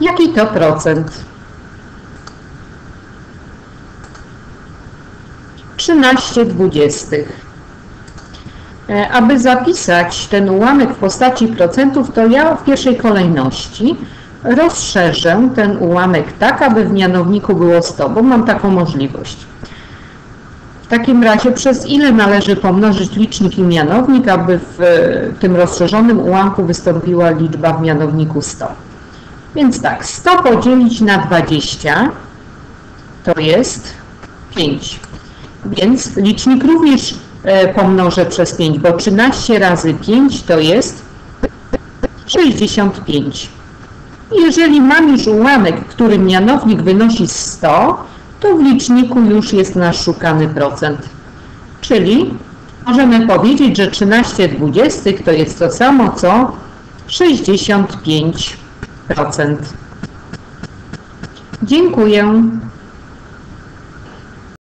Jaki to procent? 13 dwudziestych. E, Aby zapisać ten ułamek w postaci procentów, to ja w pierwszej kolejności rozszerzę ten ułamek tak, aby w mianowniku było 100, bo mam taką możliwość. W takim razie przez ile należy pomnożyć licznik i mianownik, aby w tym rozszerzonym ułamku wystąpiła liczba w mianowniku 100. Więc tak, 100 podzielić na 20 to jest 5. Więc licznik również e, pomnożę przez 5, bo 13 razy 5 to jest 65. Jeżeli mam już ułamek, w którym mianownik wynosi 100, to w liczniku już jest nasz szukany procent. Czyli możemy powiedzieć, że 13 dwudziestych to jest to samo co 65%. Dziękuję.